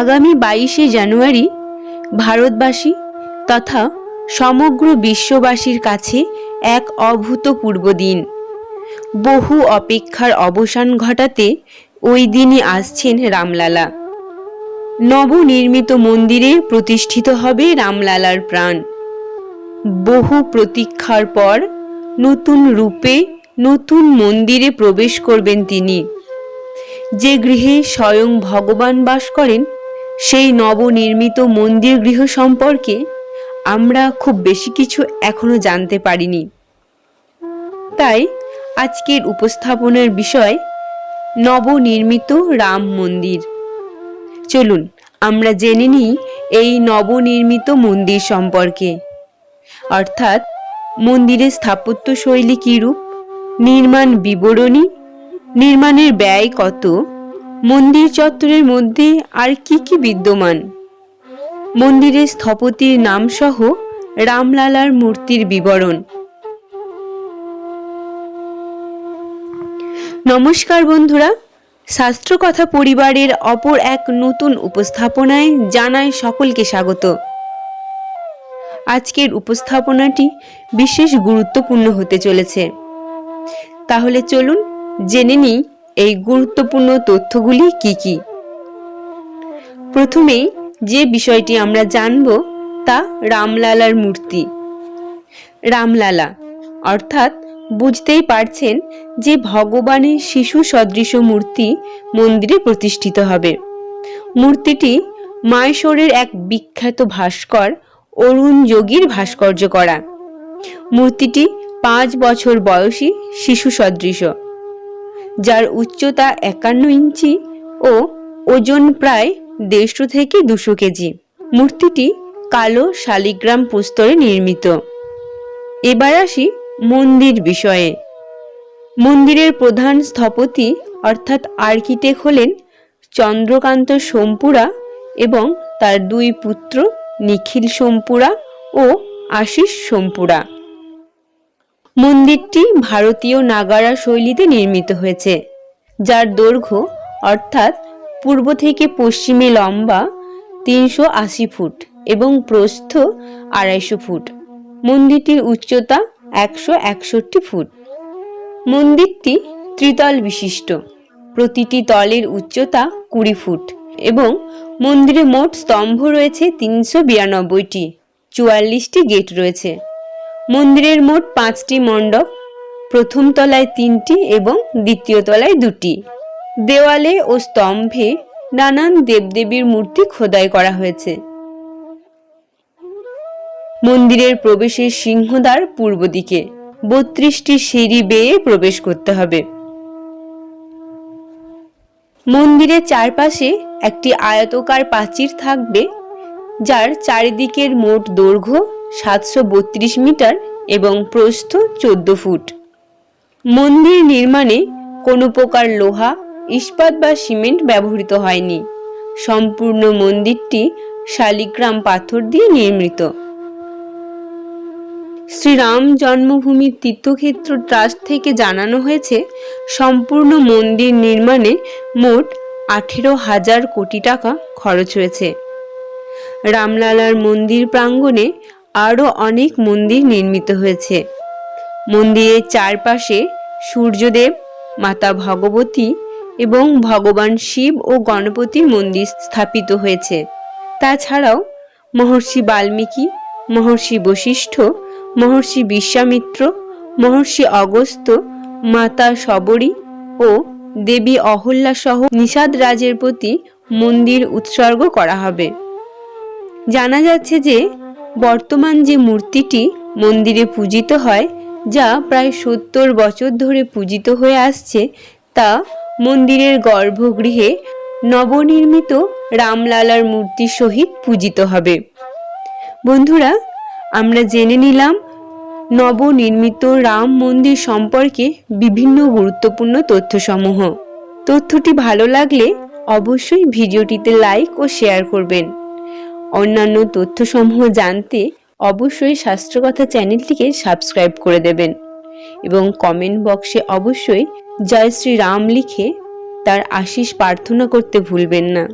আগামী বাইশে জানুয়ারি ভারতবাসী তথা সমগ্র বিশ্ববাসীর কাছে এক অভূতপূর্ব দিন। বহু অপেক্ষার অবসান ঘটাতে ওই দিনই আসছেন রামলালা। নবনির্মিত মন্দিরে প্রতিষ্ঠিত হবে রামলালার প্রাণ। বহু প্রতীক্ষার পর নতুন রূপে নতুন মন্দিরে প্রবেশ করবেন তিনি। যে গৃহে স্বয়ং ভগবান বাস করেন সেই নবনির্মিত মন্দির গৃহ সম্পর্কে আমরা খুব বেশি কিছু এখনও জানতে পারিনি। তাই আজকের উপস্থাপনের বিষয় নবনির্মিত রাম মন্দির। চলুন, আমরা জেনে নিই এই নবনির্মিত মন্দির সম্পর্কে। অর্থাৎ মন্দিরের স্থাপত্য শৈলী কীরূপ, নির্মাণ বিবরণী, নির্মাণের ব্যয় কত মন্দির চত্বরের মধ্যে আর কি কি বিদ্যমান? মন্দিরের স্থপতির নাম সহ রামলালার মূর্তির বিবরণ। নমস্কার বন্ধুরা শাস্ত্র কথা পরিবারের অপর এক নতুন উপস্থাপনায় জানাই সকলকে স্বাগত। আজকের উপস্থাপনাটি বিশেষ গুরুত্বপূর্ণ হতে চলেছে। তাহলে চলুন জেনে নিই এই গুরুত্বপূর্ণ তথ্যগুলি কি কি? প্রথমেই যে বিষয়টি আমরা জানব তা রামলালার মূর্তি। রামলালা, অর্থাৎ বুঝতেই পারছেন যে ভগবানের শিশু সদৃশ মূর্তি মন্দিরে প্রতিষ্ঠিত হবে। মূর্তিটি মায়েশ্বরের এক বিখ্যাত ভাস্কর অরুণ যোগীর ভাস্কর্য করা। মূর্তিটি পাঁচ বছর বয়সী শিশু সদৃশ। যার উচ্চতা একান্ন ইঞ্চি ও ওজন প্রায় দেড়শো থেকে দুশো কেজি। মূর্তিটি কালো শালিগ্রাম প্রস্তরে নির্মিত। এবার আসি মন্দির বিষয়ে। মন্দিরের প্রধান স্থপতি অর্থাৎ আর্কিটেক্ট হলেন চন্দ্রকান্ত সোমপুরা এবং তার দুই পুত্র নিখিল সোমপুরা ও আশিস সোমপুরা। মন্দিরটি ভারতীয় নাগারা শৈলীতে নির্মিত হয়েছে, যার দৈর্ঘ্য অর্থাৎ পূর্ব থেকে পশ্চিমে লম্বা তিনশো আশি ফুট এবং প্রস্থ আড়াইশো ফুট। মন্দিরটির উচ্চতা একশো একষট্টি ফুট। মন্দিরটি ত্রিতল বিশিষ্ট। প্রতিটি তলের উচ্চতা কুড়ি ফুট এবং মন্দিরে মোট স্তম্ভ রয়েছে তিনশো বিরানব্বইটি। চুয়াল্লিশটি গেট রয়েছে। মন্দিরের মোট পাঁচটি মণ্ডপ, প্রথম তলায় তিনটি এবং দ্বিতীয় তলায় দুটি। দেওয়ালে ও স্তম্ভে নানান দেবদেবীর মূর্তি খোদাই করা হয়েছে। মন্দিরের প্রবেশের সিংহদ্বার পূর্ব দিকে, বত্রিশটি সিঁড়ি বেয়ে প্রবেশ করতে হবে। মন্দিরের চারপাশে একটি আয়তকার প্রাচীর থাকবে, যার চারিদিকের মোট দৈর্ঘ্য সাতশো বত্রিশ মিটার এবং প্রস্থ চোদ্দ ফুট। মন্দির নির্মাণে কোনো প্রকার লোহা, ইস্পাত বা সিমেন্ট ব্যবহৃত হয়নি। সম্পূর্ণ মন্দিরটি শালিগ্রাম পাথর দিয়ে নির্মিত। শ্রীরাম জন্মভূমি তীর্থক্ষেত্র ট্রাস্ট থেকে জানানো হয়েছে, সম্পূর্ণ মন্দির নির্মাণে মোট আঠেরো হাজার কোটি টাকা খরচ হয়েছে। রামলালার মন্দির প্রাঙ্গণে আরও অনেক মন্দির নির্মিত হয়েছে। মন্দিরের চারপাশে সূর্যদেব, মাতা ভগবতী এবং ভগবান শিব ও গণপতির মন্দির স্থাপিত হয়েছে। তাছাড়াও মহর্ষি বাল্মীকি, মহর্ষি বশিষ্ঠ, মহর্ষি বিশ্বামিত্র, মহর্ষি অগস্ত্য, মাতা সবরী ও দেবী অহল্যা সহ নিষাদ রাজের প্রতি মন্দির উৎসর্গ করা হবে। জানা যাচ্ছে যে বর্তমান যে মূর্তিটি মন্দিরে পূজিত হয়, যা প্রায় সত্তর বছর ধরে পূজিত হয়ে আসছে, তা মন্দিরের গর্ভগৃহে নবনির্মিত রামলালার মূর্তি সহিত পূজিত হবে। বন্ধুরা, আমরা জেনে নিলাম নবনির্মিত রাম মন্দির সম্পর্কে বিভিন্ন গুরুত্বপূর্ণ তথ্যসমূহ। তথ্যটি ভালো লাগলে অবশ্যই ভিডিওটিতে লাইক ও শেয়ার করবেন। অন্যান্য তথ্যসমূহ জানতে অবশ্যই স্বাস্থ্যকথা চ্যানেলটিকে সাবস্ক্রাইব করে দেবেন এবং কমেন্ট বক্সে অবশ্যই জয় শ্রী রাম লিখে তার আশিস প্রার্থনা করতে ভুলবেন না।